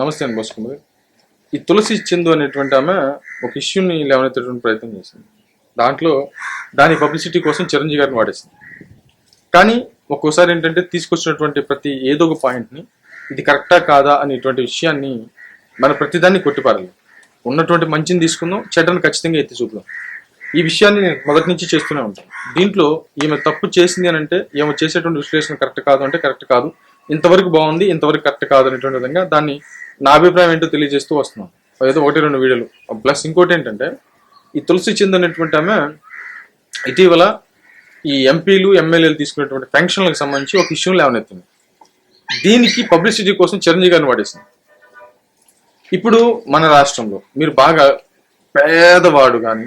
నమస్తే అని బోస్ ఈ తులసి చందు అనేటువంటి ఆమె ఒక ఇష్యూని లేవనెత్తేటువంటి ప్రయత్నం చేసింది. దాంట్లో దాని పబ్లిసిటీ కోసం చిరంజీవి గారిని వాడేసింది. కానీ ఒక్కోసారి ఏంటంటే తీసుకొచ్చినటువంటి ప్రతి ఏదో ఒక పాయింట్ని ఇది కరెక్టా కాదా అనేటువంటి విషయాన్ని మన ప్రతిదాన్ని కొట్టిపారాలి ఉన్నటువంటి మంచిని తీసుకుందాం చెడ్డను ఖచ్చితంగా ఎత్తి చూపుదాం. ఈ విషయాన్ని నేను మొదటి నుంచి చేస్తూనే ఉంటాను. దీంట్లో ఈమె తప్పు చేసింది అని అంటే ఈమె చేసేటువంటి విశ్లేషణ కరెక్ట్ కాదు అంటే కరెక్ట్ కాదు. ఇంతవరకు బాగుంది ఇంతవరకు కరెక్ట్ కాదు అనేటువంటి విధంగా దాన్ని నా అభిప్రాయం ఏంటో తెలియజేస్తూ వస్తున్నాను ఏదో ఒకటి రెండు వీడియోలు. ప్లస్ ఇంకోటి ఏంటంటే ఈ తులసి చెందినటువంటి అనేటువంటి ఆమె ఇటీవల ఈ ఎంపీలు ఎమ్మెల్యేలు తీసుకునేటువంటి పెన్షన్లకు సంబంధించి ఒక ఇష్యూ లేవనెత్తింది. దీనికి పబ్లిసిటీ కోసం చిరంజీవి గారిని వాడేసింది. ఇప్పుడు మన రాష్ట్రంలో మీరు బాగా పేదవాడు కానీ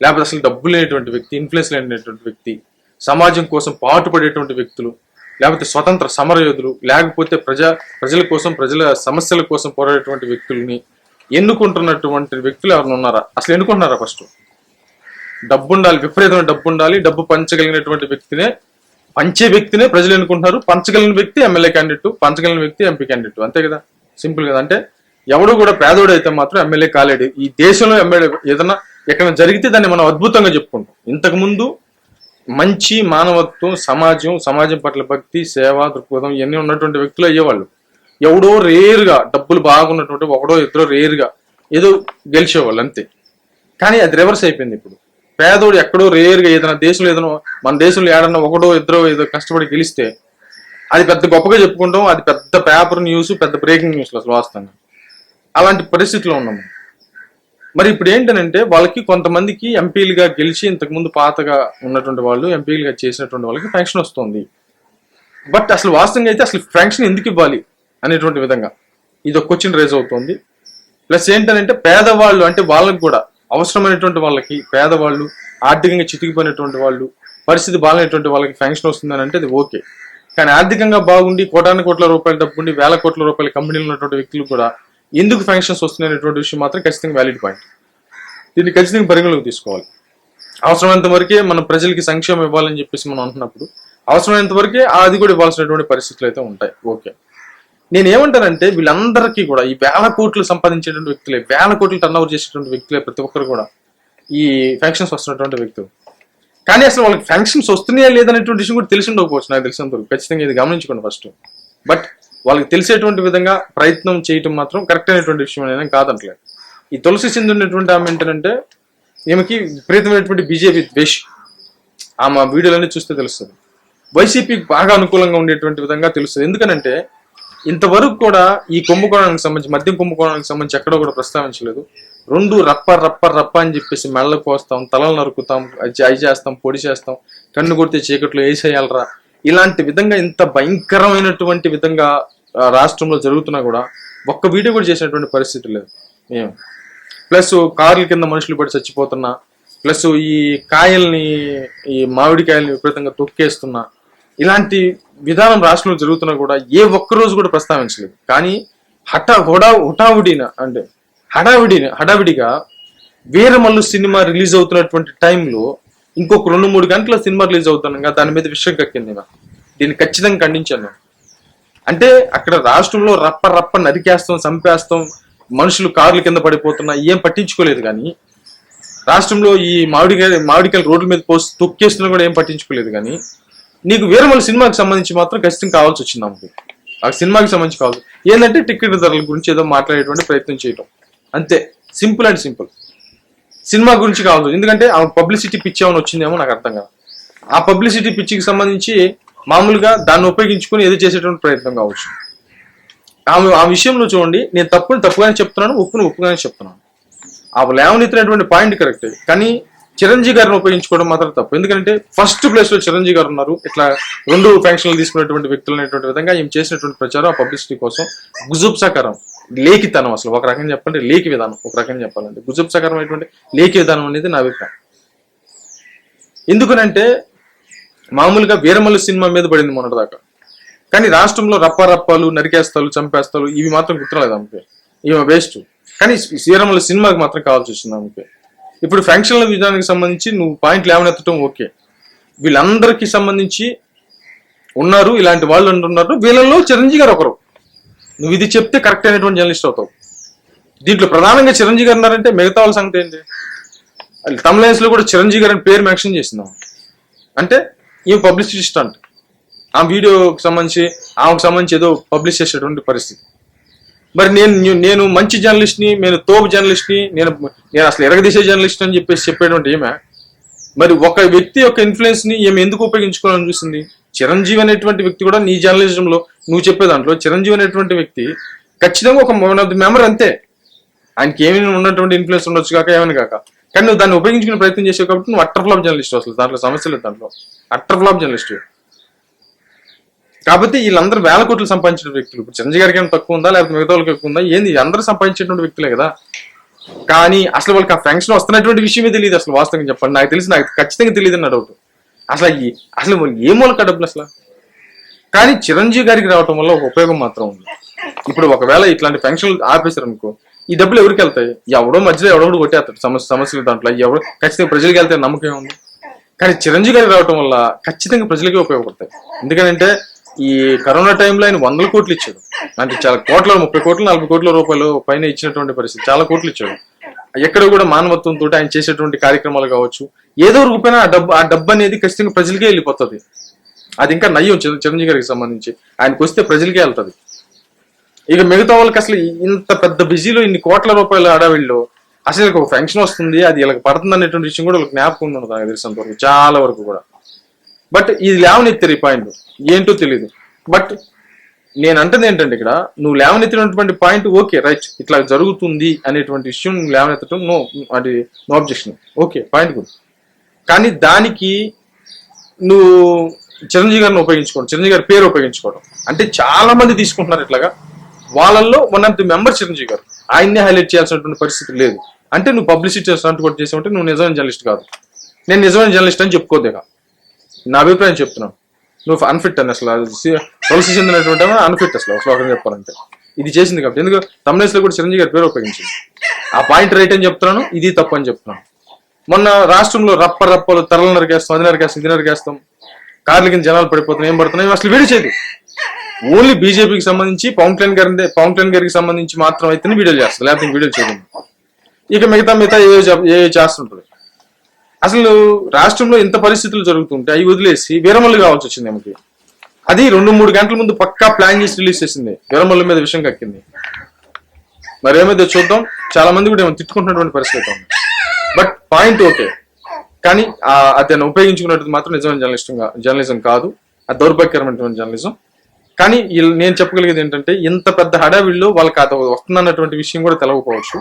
లేకపోతే అసలు డబ్బు లేనటువంటి వ్యక్తి ఇన్ఫ్లుయెన్స్ లేనటువంటి వ్యక్తి సమాజం కోసం పాటుపడేటువంటి వ్యక్తులు లేకపోతే స్వతంత్ర సమరయోధులు లేకపోతే ప్రజా ప్రజల కోసం ప్రజల సమస్యల కోసం పోరాడేటువంటి వ్యక్తుల్ని ఎన్నుకుంటున్నటువంటి వ్యక్తులు ఎవరైనా ఉన్నారా? అసలు ఎన్నుకుంటున్నారా ఫస్ట్ డబ్బు ఉండాలి విపరీతమైన డబ్బు ఉండాలి డబ్బు పంచగలిగినటువంటి వ్యక్తినే పంచే వ్యక్తినే ప్రజలు ఎన్నుకుంటున్నారు. పంచగలిగిన వ్యక్తి ఎమ్మెల్యే క్యాండిడేట్ పంచగలిగిన వ్యక్తి ఎంపీ క్యాండిడేట్ అంతే కదా? సింపుల్ కదా? అంటే ఎవడు కూడా పేదోడు అయితే మాత్రం ఎమ్మెల్యే కాలేడు. ఈ దేశంలో ఎమ్మెల్యే ఏదైనా ఎక్కడ జరిగితే దాన్ని మనం అద్భుతంగా చెప్పుకుంటాం. ఇంతకు ముందు మంచి మానవత్వం సమాజం సమాజం పట్ల భక్తి సేవ దృక్పథం ఇవన్నీ ఉన్నటువంటి వ్యక్తులు అయ్యేవాళ్ళు. ఎవడో రేరుగా డబ్బులు బాగున్నటువంటి ఒకడో ఇద్దరో రేరుగా ఏదో గెలిచేవాళ్ళు అంతే. కానీ అది రివర్స్ అయిపోయింది ఇప్పుడు. పేదోడు ఎక్కడో రేరుగా ఏదైనా దేశంలో ఏదైనా మన దేశంలో ఏడన్నా ఒకడో ఇద్దరో ఏదో కష్టపడి గెలిస్తే అది పెద్ద గొప్పగా చెప్పుకుంటాం అది పెద్ద పేపర్ న్యూస్ పెద్ద బ్రేకింగ్ న్యూస్లో అసలు వాస్తాను అలాంటి పరిస్థితిలో ఉన్నాము మరి ఇప్పుడు ఏంటనంటే వాళ్ళకి కొంతమందికి ఎంపీలుగా గెలిచి ఇంతకుముందు పాతగా ఉన్నటువంటి వాళ్ళు ఎంపీలుగా చేసినటువంటి వాళ్ళకి పెన్షన్ వస్తుంది. బట్ అసలు వాస్తవంగా అయితే అసలు పెన్షన్ ఎందుకు ఇవ్వాలి అనేటువంటి విధంగా ఇది ఒక క్వశ్చన్ రేజ్ అవుతుంది. ప్లస్ ఏంటంటే పేదవాళ్ళు అంటే వాళ్ళకి కూడా అవసరమైనటువంటి వాళ్ళకి పేదవాళ్ళు ఆర్థికంగా చితికిపోయినటువంటి వాళ్ళు పరిస్థితి బాగాలేనటువంటి వాళ్ళకి పెన్షన్ వస్తుందని అంటే అది ఓకే. కానీ ఆర్థికంగా బాగుండి కోటాను కోట్ల రూపాయలు డబ్బుండి వేల కోట్ల రూపాయల కంపెనీలు ఉన్నటువంటి వ్యక్తులు కూడా ఎందుకు ఫంక్షన్స్ వస్తున్నాయనేటువంటి విషయం మాత్రం ఖచ్చితంగా వ్యాలిడ్ పాయింట్ దీన్ని ఖచ్చితంగా పరిగణలోకి తీసుకోవాలి. అవసరమైనంత వరకే మనం ప్రజలకి సంక్షేమం ఇవ్వాలని చెప్పేసి మనం అంటున్నప్పుడు అవసరమైనంత వరకే అది కూడా ఇవ్వాల్సినటువంటి పరిస్థితులు అయితే ఉంటాయి. ఓకే. నేను ఏమంటానంటే వీళ్ళందరికీ కూడా ఈ వేల కోట్లు సంపాదించేటువంటి వ్యక్తులే వేల కోట్లు టర్న్ ఓవర్ చేసేటువంటి వ్యక్తులే ప్రతి ఒక్కరు కూడా ఈ ఫంక్షన్స్ వస్తున్నటువంటి వ్యక్తులు. కానీ అసలు వాళ్ళకి ఫ్యాంక్షన్స్ వస్తున్నాయా లేదనేటువంటి విషయం కూడా తెలిసి ఉండకపోవచ్చు నాకు తెలిసినంత వరకు. ఖచ్చితంగా ఇది గమనించుకోండి ఫస్ట్ బట్ వాళ్ళకి తెలిసేటువంటి విధంగా ప్రయత్నం చేయటం మాత్రం కరెక్ట్ అయినటువంటి విషయం అనేది కాదంటలేదు. ఈ తులసి చెందినటువంటి ఆమె ఏంటంటే ఈమెకి విపరీతమైనటువంటి బీజేపీ ద్వేష్. ఆమె వీడియోలన్నీ చూస్తే తెలుస్తుంది. వైసీపీకి బాగా అనుకూలంగా ఉండేటువంటి విధంగా తెలుస్తుంది. ఎందుకనంటే ఇంతవరకు కూడా ఈ కుంభకోణానికి సంబంధించి మద్యం కుంభకోణానికి సంబంధించి ఎక్కడో కూడా ప్రస్తావించలేదు. రెండు రప్ప రప్ప రప్ప అని చెప్పేసి మెళ్ళకు కోస్తాం తలలు నరుకుతాం అది చేస్తాం పొడి చేస్తాం కన్ను కొడితే చీకట్లో వేసేయాలరా ఇలాంటి విధంగా ఇంత భయంకరమైనటువంటి విధంగా రాష్ట్రంలో జరుగుతున్నా కూడా ఒక్క వీడియో కూడా చేసినటువంటి పరిస్థితి లేదు. ఏం? ప్లస్ కార్ల కింద మనుషులు పడి చచ్చిపోతున్నా ప్లస్ ఈ కాయల్ని ఈ మామిడికాయల్ని విపరీతంగా తొక్కేస్తున్నా ఇలాంటి విధానం రాష్ట్రంలో జరుగుతున్నా కూడా ఏ ఒక్క రోజు కూడా ప్రస్తావించలేదు. కానీ హఠా హుడా హుటావుడిన అంటే హడావిడిన హడావిడిగా వీరమల్లు సినిమా రిలీజ్ అవుతున్నటువంటి టైంలో ఇంకొక రెండు మూడు గంటల సినిమా రిలీజ్ అవుతుండగా దాని మీద విషయం కక్కింది నాకు దీన్ని ఖచ్చితంగా ఖండించాను నేను. అంటే అక్కడ రాష్ట్రంలో రప్ప రప్ప నరికేస్తాం చంపేస్తాం మనుషులు కార్ల కింద పడిపోతున్నా ఏం పట్టించుకోలేదు కానీ రాష్ట్రంలో ఈ మామిడికాయ మామిడికాయలు రోడ్ల మీద పోసి తొక్కేస్తున్నా కూడా ఏం పట్టించుకోలేదు కానీ నీకు వీరమల సినిమాకి సంబంధించి మాత్రం ఖచ్చితంగా కావాల్సి వచ్చింది నాకు. ఆ సినిమాకి సంబంధించి కావాలి ఏంటంటే టికెట్ ధరల గురించి ఏదో మాట్లాడేటువంటి ప్రయత్నం చేయటం. అంతే. Simple and simple. సినిమా గురించి కావాలి ఎందుకంటే ఆ పబ్లిసిటీ పిచ్చి ఏమైనా వచ్చిందేమో నాకు అర్థం కాదు. ఆ పబ్లిసిటీ పిచ్చికి సంబంధించి మామూలుగా దాన్ని ఉపయోగించుకొని ఏదో చేసేటువంటి ప్రయత్నం కావచ్చు. ఆమె ఆ విషయంలో చూడండి నేను తప్పుని తప్పుగానే చెప్తున్నాను ఉప్పుని ఒప్పుగానే చెప్తున్నాను. ఆ లేవనెత్తినటువంటి పాయింట్ కరెక్ట్. కానీ చిరంజీవి గారిని ఉపయోగించుకోవడం మాత్రం తప్పు. ఎందుకంటే ఫస్ట్ ప్లేస్లో చిరంజీవి గారు ఉన్నారు. ఇట్లా రెండు ఫంక్షన్లు తీసుకున్నటువంటి వ్యక్తులు అనేటువంటి విధంగా ఈమె చేసినటువంటి ప్రచారం ఆ పబ్లిసిటీ కోసం గుజుబ్సాకరం లేఖితనం అసలు. ఒక రకంగా చెప్పాలంటే లేఖి విధానం ఒక రకంగా చెప్పాలంటే. గుజుప్సాకరం లేఖి విధానం అనేది నా అభిప్రాయం. ఎందుకనంటే మామూలుగా వీరమల్లు సినిమా మీద పడింది మొన్నటిదాకా. కానీ రాష్ట్రంలో రప్పారప్పాలు నరికేస్తాలు చంపేస్తాలు ఇవి మాత్రం గుర్తురాలేదు ఆమెకి ఈమె వేస్ట్ కానీ శ్రీరమల సినిమాకి మాత్రం కావాల్సి వచ్చింది ఆమెకి ఇప్పుడు ఫంక్షన్ల విధానానికి సంబంధించి నువ్వు పాయింట్ లేవనెత్తడం ఓకే. వీళ్ళందరికీ సంబంధించి ఉన్నారు ఇలాంటి వాళ్ళు అంటున్నారు. వీళ్ళల్లో చిరంజీవి గారు ఒకరు. నువ్వు ఇది చెప్తే కరెక్ట్ అయినటువంటి జర్నలిస్ట్ అవుతావు. దీంట్లో ప్రధానంగా చిరంజీవి గారు ఉన్నారంటే మిగతా వాళ్ళ సంగతి ఏంటి తమిళన్స్లో కూడా చిరంజీవి గారి అని పేరు మెన్షన్ చేసినాం అంటే ఈ పబ్లిసిటీ స్టంట్ ఆ వీడియోకి సంబంధించి ఆమెకు సంబంధించి ఏదో పబ్లిష్ చేసేటువంటి పరిస్థితి. మరి నేను నేను మంచి జర్నలిస్ట్ని నేను తోపు జర్నలిస్ట్ని నేను నేను అసలు ఎరగదీసే జర్నలిస్ట్ అని చెప్పేసి చెప్పేటువంటి ఏమే మరి ఒక వ్యక్తి యొక్క ఇన్ఫ్లుయెన్స్ని ఏమి ఎందుకు ఉపయోగించుకోవాలని చూసింది? చిరంజీవి అనేటువంటి వ్యక్తి కూడా నీ జర్నలిజంలో నువ్వు చెప్పే దాంట్లో చిరంజీవి అనేటువంటి వ్యక్తి ఖచ్చితంగా ఒక వన్ ఆఫ్ ది మెంబర్ అంతే. ఆయనకి ఏమి ఉన్నటువంటి ఇన్ఫ్లుయెన్స్ ఉండొచ్చు కాక ఏమని కాక. కానీ నువ్వు దాన్ని ఉపయోగించుకునే ప్రయత్నం చేసావు కాబట్టి నువ్వు అట్టర్ ఫ్లాప్ జర్నలిస్ట్ అసలు. దాంట్లో సమస్య లేదు దాంట్లో. అట్టర్ ఫ్లాప్ జర్నలిస్ట్ కాబట్టి వీళ్ళందరూ వేల కోట్లు సంపాదించిన వ్యక్తులు. ఇప్పుడు చిరంజీవి గారికి ఏమైనా తక్కువ ఉందా? లేకపోతే మిగతా వాళ్ళకి ఎక్కువ ఉందా? ఏంది? అందరూ సంపాదించేటువంటి వ్యక్తులే కదా. కానీ అసలు వాళ్ళకి ఆ ఫంక్షన్ వస్తున్నటువంటి విషయమే తెలియదు అసలు వాస్తవంగా చెప్పండి నాకు తెలిసి నాకు ఖచ్చితంగా తెలియదు అన్న డౌట్ అసలు ఈ- అసలు ఏ మూలక డబ్బులు అసలు? కానీ చిరంజీవి గారికి రావటం వల్ల ఒక ఉపయోగం మాత్రం ఉంది. ఇప్పుడు ఒకవేళ ఇట్లాంటి ఫంక్షన్లు ఆపేశారు అనుకో ఈ డబ్బులు ఎవరికి వెళ్తాయి? ఎవడో మధ్యలో ఎవడో కొట్టేస్తాడు సమస్య సమస్యలు దాంట్లో. ఎవడో ఖచ్చితంగా ప్రజలకు వెళ్తే నమ్మకం ఉంది కానీ చిరంజీవి గారికి రావటం వల్ల ఖచ్చితంగా ప్రజలకే ఉపయోగపడతాయి. ఎందుకంటే ఈ కరోనా టైంలో ఆయన వందల కోట్లు ఇచ్చాడు. అంటే చాలా కోట్ల ముప్పై కోట్లు నలభై కోట్ల రూపాయలు పైన ఇచ్చినటువంటి పరిస్థితి. చాలా కోట్లు ఇచ్చాడు. ఎక్కడ కూడా మానవత్వంతో ఆయన చేసేటువంటి కార్యక్రమాలు కావచ్చు. ఏదో రూపాయన ఆ డబ్బు ఆ డబ్బు అనేది ఖచ్చితంగా ప్రజలకే వెళ్ళిపోతుంది. అది ఇంకా నయ్యం చిరంజీవి గారికి సంబంధించి. ఆయనకు వస్తే ప్రజలకే వెళ్తుంది. ఇక మిగతా వాళ్ళకి అసలు ఇంత పెద్ద బిజీలో ఇన్ని కోట్ల రూపాయల అడవిలో అసలు ఒక ఫంక్షన్ వస్తుంది అది ఇలా పడుతుంది అనేటువంటి విషయం కూడా వీళ్ళకి జ్ఞాపకం ఉండదు నాకు తెలిసినంత వరకు చాలా వరకు కూడా. బట్ ఇది లేవనెత్తారు ఈ పాయింట్. ఏంటో తెలియదు బట్ నేను అంటది ఏంటంటే ఇక్కడ నువ్వు లేవనెత్తినటువంటి పాయింట్ ఓకే రైట్ ఇట్లా జరుగుతుంది అనేటువంటి విషయం నువ్వు లేవనెత్తడం నో అది no objection okay point good కానీ దానికి నువ్వు చిరంజీవి గారిని ఉపయోగించుకోవడం చిరంజీవి గారి పేరు ఉపయోగించుకోవడం అంటే చాలా మంది తీసుకుంటున్నారు ఇట్లాగా. వాళ్ళల్లో one of the member Chiranjeevi garu. ఆయన్నే హైలైట్ చేయాల్సినటువంటి పరిస్థితి లేదు. అంటే నువ్వు పబ్లిసిటీ స్టంట్ కూడా చేసావంటే నువ్వు నిజమైన జర్నలిస్ట్ కాదు. నేను నిజమైన జర్నలిస్ట్ అని చెప్పుకోదేగా నా అభిప్రాయం చెప్తున్నాను. నువ్వు అన్ఫిట్ అని అసలు. తులసి చెందినటువంటి అన్ఫిట్ అసలు శ్లోకం చెప్పాలంటే. ఇది చేసింది కాబట్టి. ఎందుకు? తమిళస్లో కూడా చిరంజీవి గారి పేరు ఉపయోగించింది. ఆ పాయింట్ రైట్ అని చెప్తున్నాను? ఇది తప్పు అని చెప్తున్నాను. మొన్న రాష్ట్రంలో రప్ప రప్పలు తరలు నరికేస్తాం అది నరికేస్తాం ఇది నరికేస్తాం. కార్ల కింద జనాలు పడిపోతున్నాయి ఏం పడుతున్నాయి? అసలు వీడియో ఓన్లీ బీజేపీకి సంబంధించి పవన్ కళ్యాణ్ గారి పవన్ కళ్యాణ్ గారికి సంబంధించి మాత్రం అయితేనే వీడియోలు చేస్తారు. లేకపోతే వీడియో చేయడం ఇక మిగతా మిగతా ఏ ఏ చేస్తుంటుంది అసలు రాష్ట్రంలో ఇంత పరిస్థితులు జరుగుతుంటే అవి వదిలేసి వీరమల్లి కావాల్సి వచ్చింది ఆమెకి అది రెండు మూడు గంటల ముందు పక్కా ప్లాన్ చేసి రిలీజ్ చేసింది. వీరమల్లు మీద విషయం కక్కింది. మరి ఏమైతే చూద్దాం. చాలా మంది కూడా ఏమైనా తిట్టుకుంటున్నటువంటి పరిస్థితి ఉంది. But point okay. కానీ ఆ అతను ఉపయోగించుకున్నట్టు మాత్రం నిజమైన జర్నలిస్టం జర్నలిజం కాదు. ఆ దౌర్భాగ్యకరమైనటువంటి జర్నలిజం. కానీ నేను చెప్పగలిగేది ఏంటంటే ఇంత పెద్ద హడావిడిలో వాళ్ళకి అది వస్తుందన్నటువంటి విషయం కూడా తెలవకపోవచ్చు.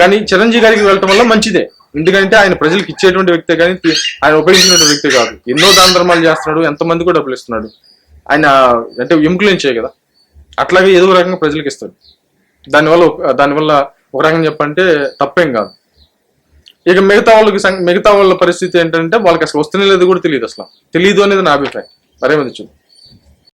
కానీ చిరంజీవి గారికి వెళ్ళటం వల్ల మంచిదే. ఎందుకంటే ఆయన ప్రజలకు ఇచ్చేటువంటి వ్యక్తే కానీ ఆయన ఉపయోగించినటువంటి వ్యక్తి కాదు. ఎన్నో దాన ధర్మాలు చేస్తున్నాడు ఎంతమందికి కూడా డబ్బులు ఇస్తున్నాడు. ఆయన అంటే ఇన్ఫ్లుయెన్స్ చేయ కదా అట్లాగే ఏదో రకంగా ప్రజలకు ఇస్తాడు. దానివల్ల ఒక- దానివల్ల ఒక రకంగా చెప్పంటే తప్పేం కాదు. ఇక మిగతా వాళ్ళకి సం- మిగతా వాళ్ళ పరిస్థితి ఏంటంటే వాళ్ళకి అసలు వస్తూనే లేదు కూడా తెలియదు అసలు. తెలియదు అనేది నా అభిప్రాయం. మరేమది చూద్దాం